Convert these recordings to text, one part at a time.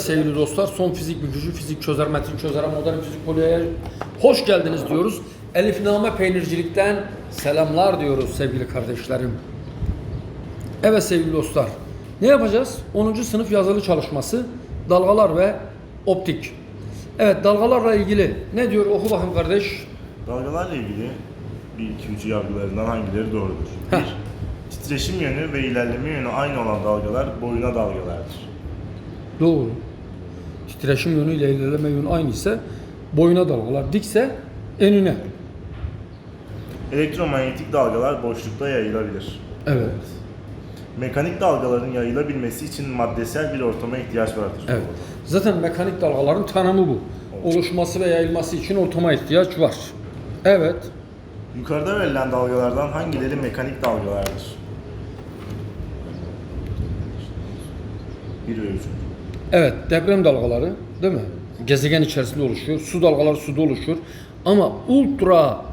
Sevgili dostlar, son fizik bükücü, fizik çözer, metin çözer, modern fizik poliye hoş geldiniz diyoruz. Elifname Peynircilik'ten selamlar diyoruz sevgili kardeşlerim. Evet sevgili dostlar, ne yapacağız? 10. sınıf yazılı çalışması, dalgalar ve optik. Evet, dalgalarla ilgili ne diyor? Oku bakın kardeş. Dalgalarla ilgili bir iki ucu yargılarından hangileri doğrudur? Heh. 1. Titreşim yönü ve ilerleme yönü aynı olan dalgalar boyuna dalgalardır. Doğru. Titreşim yönüyle ilerleme yönü aynı ise boyuna dalgalar, dikse enine. Elektromanyetik dalgalar boşlukta yayılabilir. Evet. Mekanik dalgaların yayılabilmesi için maddesel bir ortama ihtiyaç vardır. Evet. Zaten mekanik dalgaların tanımı bu. Oluşması ve yayılması için ortama ihtiyaç var. Evet. Yukarıda verilen dalgalardan hangileri mekanik dalgalardır? 1 ve 3. Evet, deprem dalgaları değil mi? Gezegen içerisinde oluşuyor. Su dalgaları suda oluşur. Ama ultra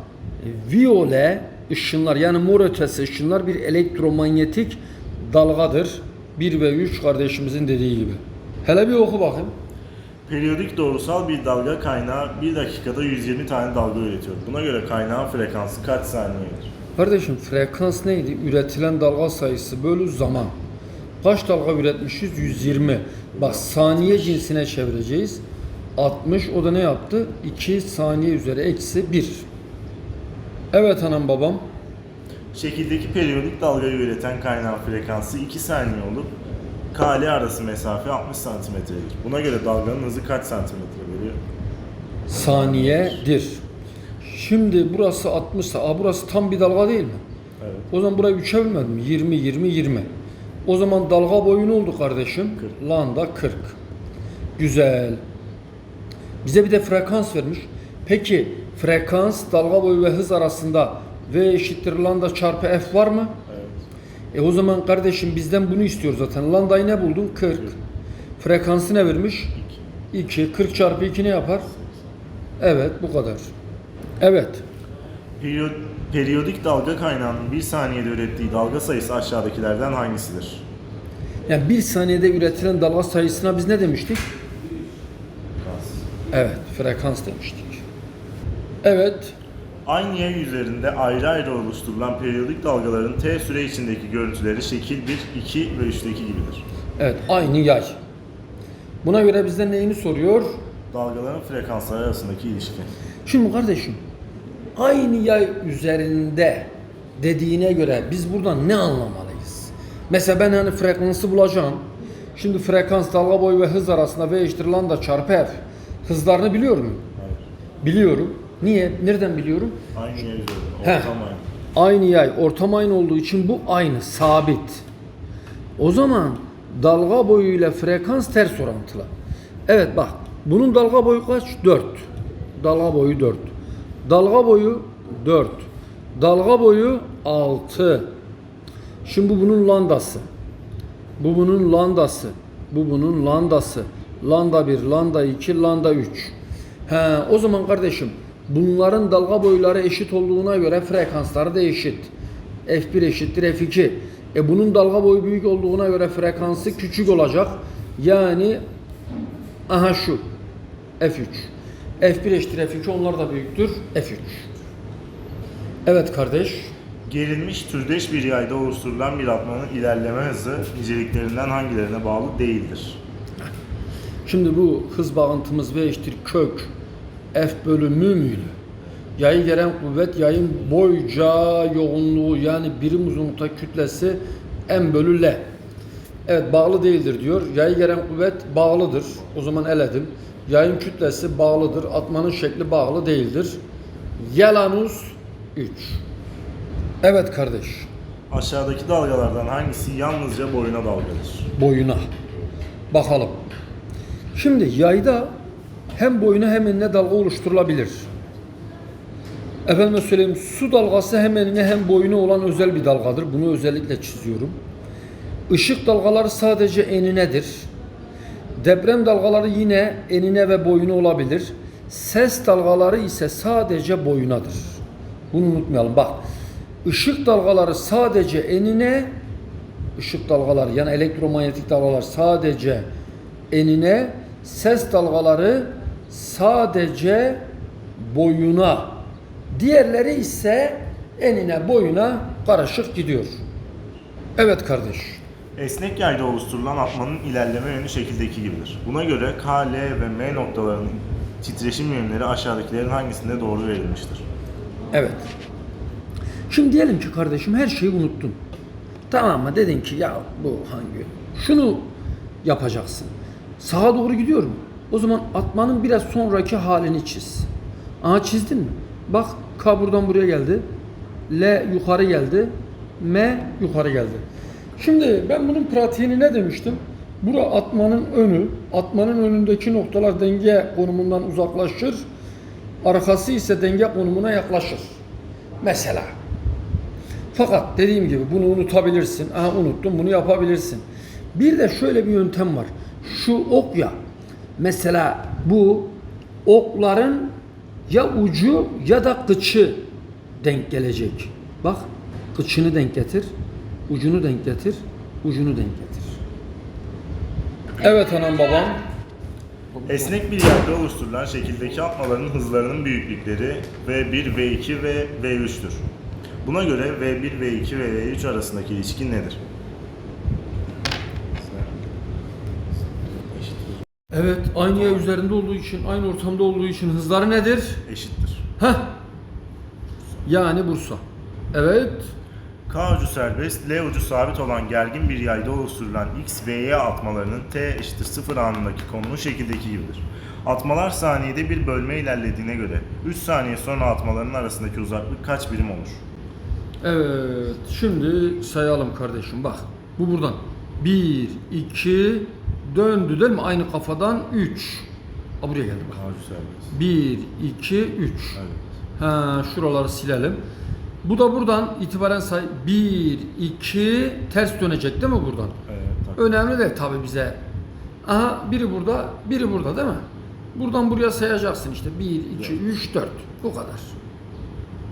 viyole ışınlar yani mor ötesi ışınlar bir elektromanyetik dalgadır. 1 ve 3 kardeşimizin dediği gibi. Hele bir oku bakayım. Periyodik doğrusal bir dalga kaynağı 1 dakikada 120 tane dalga üretiyor. Buna göre kaynağın frekansı kaç saniyedir? Kardeşim frekans neydi? Üretilen dalga sayısı bölü zaman. Kaç dalga üretmişiz? 120. Bak saniye cinsine çevireceğiz. 60 o da ne yaptı? 2 saniye üzeri eksi 1. Evet anam babam. Şekildeki periyodik dalgayı üreten kaynağın frekansı 2 saniye olup K ile arası mesafe 60 santimetredir. Buna göre dalganın hızı kaç santimetre veriyor? Saniyedir. Şimdi burası 60 ise, burası tam bir dalga değil mi? Evet. O zaman burayı üçe bölmedim mi? 20, 20, 20. O zaman dalga boyu ne oldu kardeşim? 40. Lambda 40. Güzel. Bize bir de frekans vermiş. Peki frekans, dalga boyu ve hız arasında V eşittir lambda çarpı F var mı? Evet. E o zaman kardeşim bizden bunu istiyor zaten. Lambdayı ne buldun? 40. Frekansı ne vermiş? 2. 40 çarpı 2 ne yapar? Evet bu kadar. Evet. Periyo- periyodik dalga kaynağının 1 saniyede ürettiği dalga sayısı aşağıdakilerden hangisidir? Yani bir saniyede üretilen dalga sayısına biz ne demiştik? Evet, frekans demiştik. Evet, Aynı yay üzerinde ayrı ayrı oluşturulan periyodik dalgaların T süre içindeki görüntüleri şekil 1, 2 ve 3'teki gibidir. evet aynı yay. Buna göre bizden neyini soruyor? Dalgaların frekansları arasındaki ilişki. Şimdi kardeşim, aynı yay üzerinde dediğine göre biz buradan ne anlamalıyız? Mesela ben hani frekansı bulacağım. Şimdi frekans dalga boyu ve hız arasında V eşittir lambda çarpı F. Hızlarını biliyor muyum? Hayır. Biliyorum. Niye? Nereden biliyorum? Aynı yay üzerinde. Ortam aynı. Aynı yay, ortam aynı olduğu için bu aynı, sabit. O zaman dalga boyu ile frekans ters orantılı. Evet bak, bunun dalga boyu kaç? 4. Dalga boyu 4. Dalga boyu 4. Dalga boyu 6. Şimdi bu bunun landası. Bu bunun landası. Bu bunun landası. Landa 1, landa 2, landa 3. He, o zaman kardeşim bunların dalga boyları eşit olduğuna göre frekansları da eşit. F1 eşittir F2. E bunun dalga boyu büyük olduğuna göre frekansı küçük olacak. Yani aha şu F3. F1 eşittir F2 onlar da büyüktür F3. Evet kardeş. Gerilmiş türdeş bir yayda oluşturulan bir atmanın ilerleme hızı niceliklerinden hangilerine bağlı değildir? Şimdi bu hız bağıntımız V eşittir kök F bölü mü müydü? Yayı gelen kuvvet yayın boyca yoğunluğu yani birim uzunlukta kütlesi M bölü L. Evet bağlı değildir diyor. Yayı gelen kuvvet bağlıdır. O zaman eledim. Yayın kütlesi bağlıdır. Atmanın şekli bağlı değildir. Yalanus 3. Evet kardeş. Aşağıdaki dalgalardan hangisi yalnızca boyuna dalgadır? boyuna. Bakalım. Şimdi yayda hem boyuna hem enine dalga oluşturulabilir. Efendime söyleyeyim su dalgası hem enine hem boyuna olan özel bir dalgadır. Bunu özellikle çiziyorum. Işık dalgaları sadece eninedir. Deprem dalgaları yine enine ve boyuna olabilir. Ses dalgaları ise sadece boyunadır. Bunu unutmayalım. Bak. Işık dalgaları sadece enine ışık dalgaları yani elektromanyetik dalgalar sadece enine, ses dalgaları sadece boyuna. Diğerleri ise enine boyuna karışık gidiyor. Evet kardeş. Esnek yayda oluşturulan atmanın ilerleme yönü şekildeki gibidir. Buna göre K, L ve M noktalarının titreşim yönleri aşağıdakilerin hangisinde doğru verilmiştir? Evet. Şimdi diyelim ki kardeşim her şeyi unuttun. Tamam mı? Dedin ki ya bu hangi? Şunu yapacaksın. Sağa doğru gidiyor mu? O zaman atmanın biraz sonraki halini çiz. Aha çizdin mi? Bak K buradan buraya geldi. L yukarı geldi. M yukarı geldi. Şimdi ben bunun pratiğini ne demiştim? Bura atmanın önü. Atmanın önündeki noktalar denge konumundan uzaklaşır. Arkası ise denge konumuna yaklaşır. Mesela. Fakat dediğim gibi bunu unutabilirsin. Aha unuttum bunu yapabilirsin. Bir de şöyle bir yöntem var. Şu ok ya. Mesela bu okların ya ucu ya da kıçı denk gelecek. Bak kıçını denk getir. Ucunu denk getir. Ucunu denk getir. Evet anam babam. Esnek bir yayda oluşturulan şekildeki atmaların hızlarının büyüklükleri V1, V2 ve V3'tür. Buna göre V1, V2 ve V3 arasındaki ilişki nedir? Evet aynı yer üzerinde olduğu için, aynı ortamda olduğu için hızları nedir? Eşittir. Heh. Yani Bursa. Evet. K ucu serbest, L ucu sabit olan gergin bir yayda oluşturulan X ve Y atmalarının T eşittir 0 anındaki konumu şekildeki gibidir. Atmalar saniyede bir bölme ilerlediğine göre 3 saniye sonra atmaların arasındaki uzaklık kaç birim olur? Evet. Şimdi sayalım kardeşim. Bak. Bu buradan. 1, 2, döndü değil mi? Aynı kafadan 3. Ha buraya geldi bak. K ucu serbest. 1, 2, 3. Evet. Ha, şuraları silelim. Bu da buradan itibaren say. 1, 2, ters dönecek değil mi buradan? Evet. tabii. Önemli değil tabi bize. Aha biri burada, biri burada değil mi? Buradan buraya sayacaksın işte. 1, 2, 3, 4. Bu kadar.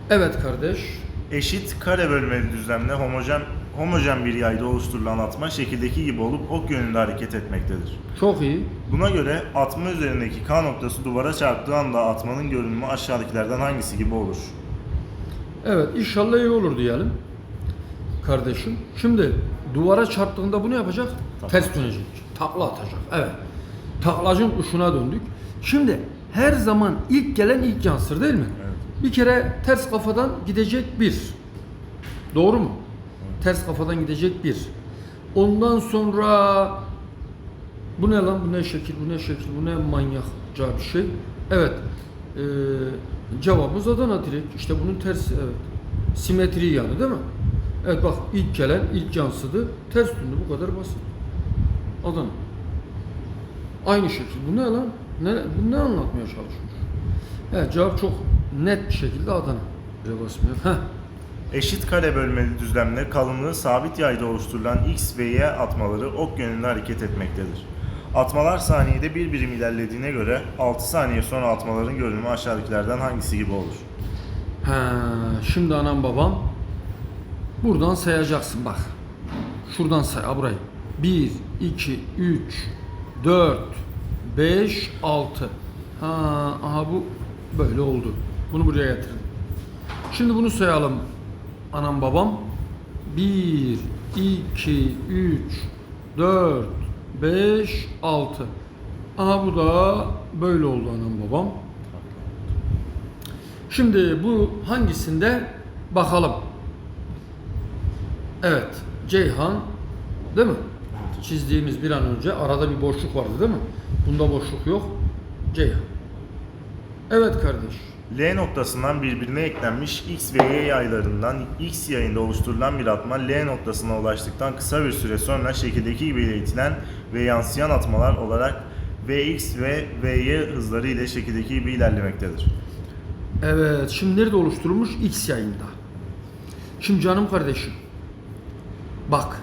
Evet kardeş. Eşit kare bölmeli düzlemle homojen homojen bir yayda oluşturulan atma şekildeki gibi olup ok yönünde hareket etmektedir. Çok iyi. Buna göre atma üzerindeki K noktası duvara çarptığı anda atmanın görünümü aşağıdakilerden hangisi gibi olur? Evet inşallah iyi olur diyelim. Kardeşim. Şimdi duvara çarptığında bunu yapacak. Takla. Ters dönecek. Takla atacak. Evet. Taklacın kuşuna döndük. Şimdi her zaman ilk gelen ilk yansır değil mi? Evet. Bir kere ters kafadan gidecek bir. Doğru mu? Ters kafadan gidecek bir. Ondan sonra bu ne lan? Bu ne şekil? Bu ne şekil? Bu ne manyakça bir şey? Evet. Ee, cevabımız Adana direkt. İşte bunun tersi. Evet. Simetri yanı değil mi? Evet bak ilk gelen ilk yansıdı. Ters döndü. Bu kadar basit. Adana. Aynı şekil. Bu ne lan? Ne, bu ne anlatmaya çalışıyor? Evet cevap çok net bir şekilde Adana. Buraya basmıyor. Heh. Eşit kare bölmeli düzlemle kalınlığı sabit yayda oluşturulan X ve Y atmaları ok yönünde hareket etmektedir. Atmalar saniyede bir birim ilerlediğine göre 6 saniye sonra atmaların görünümü aşağıdakilerden hangisi gibi olur? Ha, şimdi anam babam buradan sayacaksın bak. Şuradan say burayı. 1, 2, 3, 4, 5, 6. Ha, aha bu böyle oldu. Bunu buraya getirdim. Şimdi bunu sayalım anam babam. 1, 2, 3, 4, 5, 6. Aha bu da böyle oldu anam babam. Şimdi bu hangisinde bakalım. Evet, Ceyhan değil mi? Çizdiğimiz bir an önce arada bir boşluk vardı değil mi? Bunda boşluk yok. Ceyhan. Evet kardeş. L noktasından birbirine eklenmiş X ve Y yaylarından X yayında oluşturulan bir atma L noktasına ulaştıktan kısa bir süre sonra şekildeki gibi iletilen ve yansıyan atmalar olarak Vx ve Vy hızları ile şekildeki gibi ilerlemektedir. Evet, şimdi nerede oluşturulmuş? X yayında. Şimdi canım kardeşim. Bak,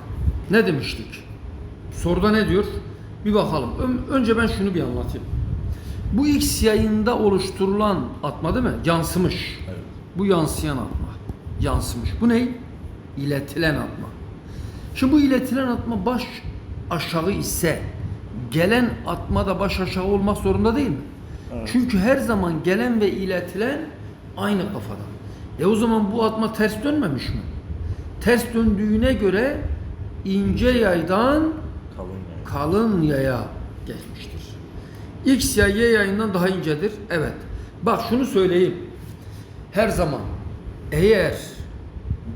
ne demiştik? Soruda ne diyor? Bir bakalım. Ön- önce ben şunu bir anlatayım. Bu X yayında oluşturulan atma değil mi? Yansımış. Evet. Bu yansıyan atma. Yansımış. Bu ne? İletilen atma. Şimdi bu iletilen atma baş aşağı ise gelen atma da baş aşağı olmak zorunda değil mi? Evet. Çünkü her zaman gelen ve iletilen aynı kafadan. E o zaman bu atma ters dönmemiş mi? Ters döndüğüne göre ince yaydan Kalın yani. kalın yaya geçmiştir. X yay Y yayından daha incedir. Evet. Bak şunu söyleyeyim. Her zaman eğer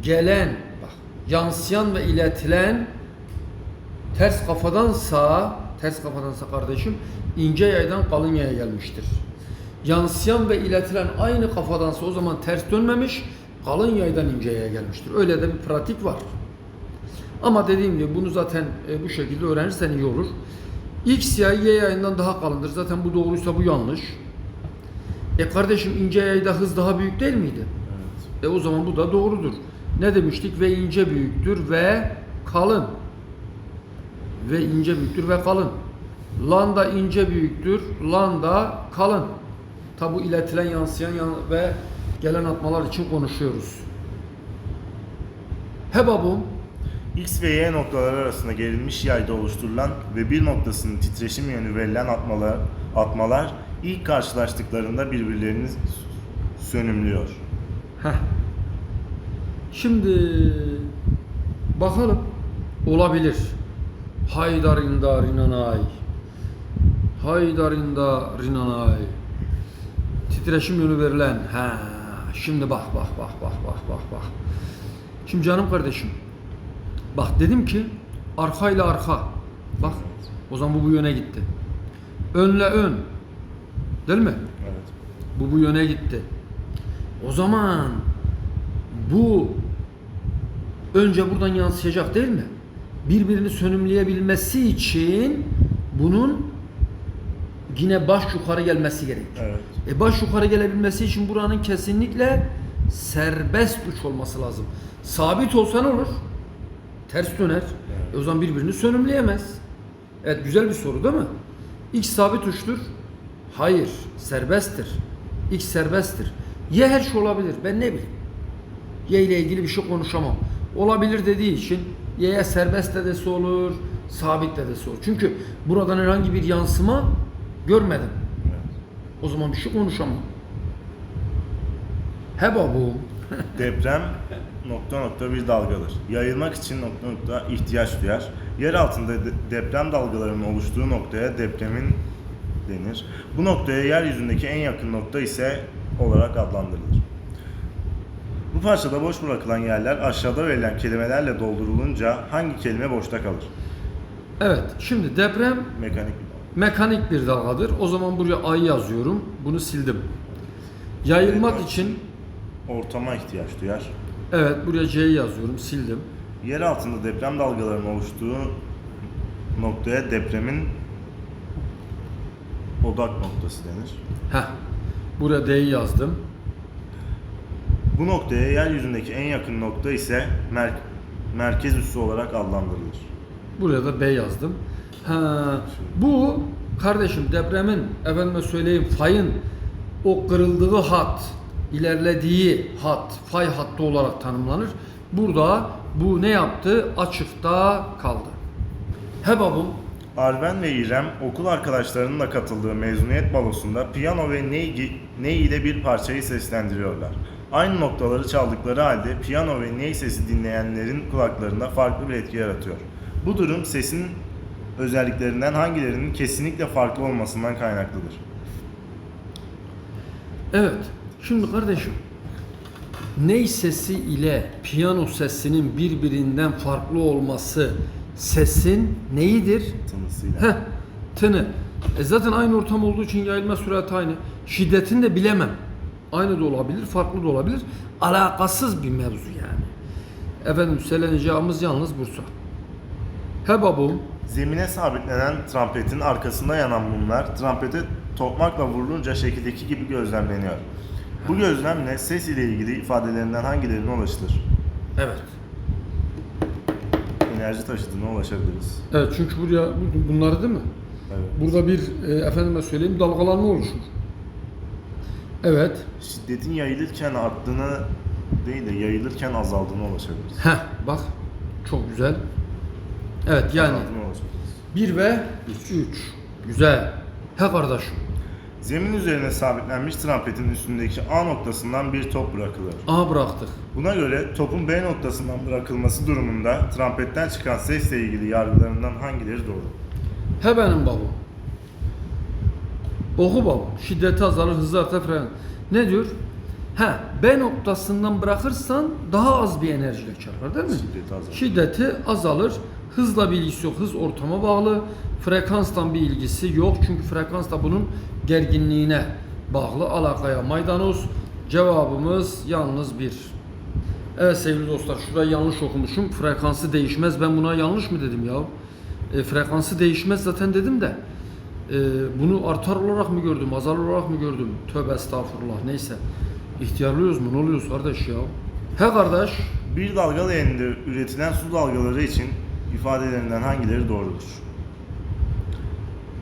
gelen bak yansıyan ve iletilen ters kafadansa ters kafadansa kardeşim ince yaydan kalın yaya gelmiştir. Yansıyan ve iletilen aynı kafadansa o zaman ters dönmemiş kalın yaydan ince yaya gelmiştir. Öyle de bir pratik var. Ama dediğim gibi bunu zaten e, bu şekilde öğrenirsen iyi olur. X yay Y yayından daha kalındır. Zaten bu doğruysa bu yanlış. E kardeşim ince yayda hız daha büyük değil miydi? Evet. E o zaman bu da doğrudur. Ne demiştik? Ve ince büyüktür ve kalın. Ve ince büyüktür ve kalın. Lan da ince büyüktür, lan da kalın. Tabi bu iletilen, yansıyan yan- ve gelen atmalar için konuşuyoruz. Hebabum X ve Y noktaları arasında gerilmiş yayda oluşturulan ve bir noktasının titreşim yönü verilen atmalar, atmalar ilk karşılaştıklarında birbirlerini sönümlüyor. Şimdi bakalım olabilir. Haydarinda rinanay. Haydarinda rinanay. Titreşim yönü verilen. Ha. Şimdi bak bak bak bak bak bak bak. Şimdi canım kardeşim. Bak dedim ki arkayla arka. Bak o zaman bu bu yöne gitti. Önle ön. Değil mi? Evet. Bu bu yöne gitti. O zaman bu önce buradan yansıyacak değil mi? Birbirini sönümleyebilmesi için bunun yine baş yukarı gelmesi gerek. Evet. E baş yukarı gelebilmesi için buranın kesinlikle serbest uç olması lazım. Sabit olsa ne olur? Ters döner. E o zaman birbirini sönümleyemez. Evet güzel bir soru değil mi? X sabit uçtur. Hayır, serbesttir. X serbesttir. Y her şey olabilir. Ben ne bileyim. Y ile ilgili bir şey konuşamam. Olabilir dediği için Y'ye serbest dedesi olur, sabit dedesi olur. Çünkü buradan herhangi bir yansıma görmedim. O zaman bir şey konuşamam. He babu. Deprem nokta nokta bir dalgadır. Yayılmak için nokta nokta ihtiyaç duyar. Yer altında de- deprem dalgalarının oluştuğu noktaya depremin denir. Bu noktaya yeryüzündeki en yakın nokta ise olarak adlandırılır. Bu parçada boş bırakılan yerler aşağıda verilen kelimelerle doldurulunca hangi kelime boşta kalır? Evet, şimdi deprem Mekanik bir dalga. mekanik bir dalgadır. O zaman buraya ay yazıyorum. Bunu sildim. Yayılmak için Ortama ihtiyaç duyar. Evet buraya C'yi yazıyorum. Sildim. Yer altında deprem dalgalarının oluştuğu noktaya depremin odak noktası denir. Heh. Buraya D'yi yazdım. Bu noktaya yeryüzündeki en yakın nokta ise mer- merkez üssü olarak adlandırılır. Buraya da B yazdım. Ha, bu kardeşim depremin efendime söyleyeyim fayın o kırıldığı hat, ilerlediği hat, fay hattı olarak tanımlanır. Burada bu ne yaptı? Açıkta kaldı. Hebabum Arven ve İrem okul arkadaşlarının da katıldığı mezuniyet balosunda piyano ve ney, ney ile bir parçayı seslendiriyorlar. Aynı noktaları çaldıkları halde piyano ve ney sesi dinleyenlerin kulaklarında farklı bir etki yaratıyor. Bu durum sesin özelliklerinden hangilerinin kesinlikle farklı olmasından kaynaklıdır. Evet. Şimdi kardeşim ney sesi ile piyano sesinin birbirinden farklı olması sesin neyidir? Tınısıyla. Heh, tını. E zaten aynı ortam olduğu için yayılma sürati aynı. Şiddetini de bilemem. Aynı da olabilir, farklı da olabilir. Alakasız bir mevzu yani. Efendim söyleneceğimiz yalnız Bursa. He babum. Zemine sabitlenen trampetin arkasında yanan mumlar trampete tokmakla vurulunca şekildeki gibi gözlemleniyor. Bu gözlemle ses ile ilgili ifadelerinden hangilerine ulaşılır? Evet. Enerji taşıdığına ulaşabiliriz. Evet çünkü buraya bu- bunları değil mi? Evet. Burada bir e, efendime söyleyeyim dalgalanma oluşur. Evet. Şiddetin yayılırken arttığını değil de yayılırken azaldığına ulaşabiliriz. Heh bak çok güzel. Evet yani Azaldığına ulaşabiliriz. 1 ve 3. Güzel. He kardeşim. Zemin üzerine sabitlenmiş trampetin üstündeki A noktasından bir top bırakılır. A bıraktık. Buna göre topun B noktasından bırakılması durumunda trampetten çıkan sesle ilgili yargılarından hangileri doğru? He benim babam. Oku babam. Şiddeti azalır, hızı artar fren. Ne diyor? He, B noktasından bırakırsan daha az bir enerjiyle çarpar değil mi? Şiddeti azalır. Şiddeti azalır. Hızla bir ilgisi yok. Hız ortama bağlı. Frekanstan bir ilgisi yok. Çünkü frekans da bunun gerginliğine bağlı. Alakaya maydanoz. Cevabımız yalnız bir. Evet sevgili dostlar şurayı yanlış okumuşum. Frekansı değişmez. Ben buna yanlış mı dedim ya? E, frekansı değişmez zaten dedim de. E, bunu artar olarak mı gördüm, azal olarak mı gördüm? Tövbe estağfurullah. Neyse. İhtiyarlıyoruz mu? Ne oluyoruz kardeş ya? He kardeş. Bir dalga leğeninde üretilen su dalgaları için ifadelerinden hangileri doğrudur?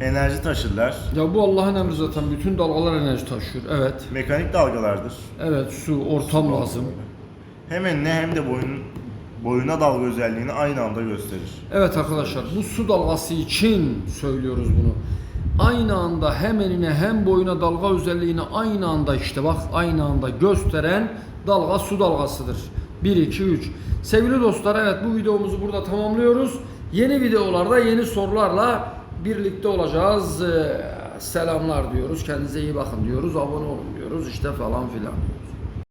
Enerji taşırlar, Ya bu Allah'ın emri zaten. Bütün dalgalar enerji taşıyor. Evet. mekanik dalgalardır. Evet su, ortam lazım. Hem enine hem de boyun, boyuna dalga özelliğini aynı anda gösterir. Evet arkadaşlar bu su dalgası için söylüyoruz bunu. Aynı anda hem eline hem boyuna dalga özelliğini aynı anda işte bak aynı anda gösteren dalga su dalgasıdır. 1 2 3. Sevgili dostlar evet bu videomuzu burada tamamlıyoruz. Yeni videolarda yeni sorularla birlikte olacağız. Ee, selamlar diyoruz. Kendinize iyi bakın diyoruz. Abone olun diyoruz. işte falan filan.